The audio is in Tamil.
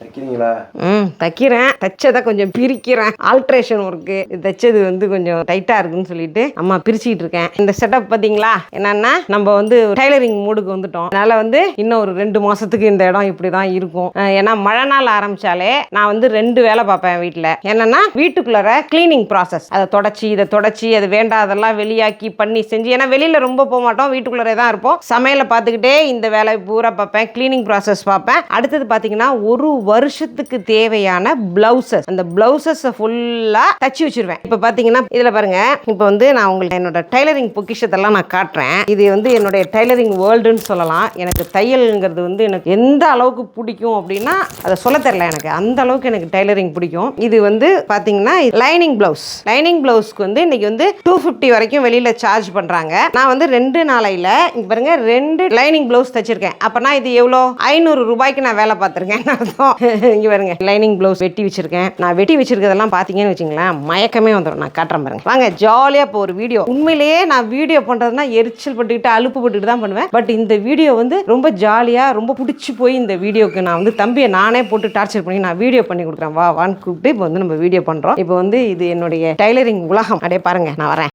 தைக்கிறீங்களா? ம் தைக்கிறேன். தைச்சதை கொஞ்சம் பிரிக்கிறேன். ஆல்ட்ரேஷன் ஒர்க்கு தைச்சது வந்து கொஞ்சம் டைட்டாக இருக்குன்னு சொல்லிட்டு அம்மா பிரிச்சுக்கிட்டு இருக்கேன். இந்த செட்டப் பார்த்தீங்களா? என்னன்னா நம்ம வந்து டைலரிங் மூடுக்கு வந்துட்டோம். அதனால வந்து இன்னும் ஒரு ரெண்டு மாசத்துக்கு இந்த இடம் இப்படி தான் இருக்கும் ஏன்னா மழை நாள் ஆரம்பிச்சாலே நான் வந்து ரெண்டு வேலை பார்ப்பேன் வீட்டில் என்னன்னா வீட்டுக்குள்ளார க்ளீனிங் ப்ராசஸ் அதை தொடச்சி இதை தொடச்சி அது வேண்டாதெல்லாம் வெளியாக்கி பண்ணி செஞ்சு. ஏன்னா வெளியில் ரொம்ப போக மாட்டோம். வீட்டுக்குள்ளாரே தான் இருப்போம். சமையலை பார்த்துக்கிட்டே இந்த வேலை பூரா பார்ப்பேன். கிளீனிங் ப்ராசஸ் பார்ப்பேன். அடுத்தது பார்த்தீங்கன்னா ஒரு வருஷத்துக்கு தேவையான பிளவுசஸ் அந்த பிளவுசஸை ஃபுல்லாக தச்சு வச்சிருவேன். இப்போ பார்த்தீங்கன்னா இதில் பாருங்க. இப்போ வந்து நான் உங்களுக்கு என்னோட டைலரிங் பொக்கிஷத்தெல்லாம் நான் காட்டுறேன். இது வந்து என்னுடைய டைலரிங் வேர்ல்டுன்னு சொல்லலாம். எனக்கு தையல்ங்கிறது வந்து எனக்கு எந்த அளவுக்கு பிடிக்கும் அப்படின்னா அதை சொல்ல தெரியல எனக்கு. அந்த அளவுக்கு எனக்கு டைலரிங் பிடிக்கும். இது வந்து பார்த்தீங்கன்னா லைனிங் பிளவுஸ் லைனிங் பிளவுஸ்க்கு வந்து இன்னைக்கு வந்து டூ ஃபிஃப்டி வரைக்கும் வெளியில் சார்ஜ் பண்ணுறாங்க நான் வந்து ரெண்டு நாளையில் இங்க பாருங்க ரெண்டு லைனிங் பிளவுஸ் தச்சிருக்கேன். அப்போனா இது எவ்வளோ? ஐநூறு ரூபாய்க்கு நான் வேலை பார்த்துருக்கேன் அர்த்தம். இங்கே பாருங்க. லைனிங் ப்ளவுஸ் வெட்டி வச்சிருக்கேன். நான் வெட்டி வச்சிருக்கிறதெல்லாம் பார்த்தீங்கன்னு வச்சுங்களேன் மயக்கமே வந்துடும் நான் காட்டுறேன் பாருங்க. வாங்க ஜாலியாக இப்போ ஒரு வீடியோ உண்மையிலேயே நான் வீடியோ பண்ணுறதுனா எரிச்சல் பட்டுக்கிட்டு அலுப்பு பட்டுக்கிட்டு தான் பண்ணுவேன். பட் இந்த வீடியோ வந்து ரொம்ப ஜாலியாக ரொம்ப பிடிச்சி போய் இந்த வீடியோக்கு நான் வந்து தம்பியை நானே போட்டு டார்ச்சர் பண்ணி நான் வீடியோ பண்ணி கொடுக்குறேன். வா வான்னு கூப்பிட்டு இப்போ வந்து நம்ம வீடியோ பண்ணுறோம் இப்போ வந்து இது என்னுடைய டைலரிங் உலகம். அப்படியே பாருங்க நான் வரேன்.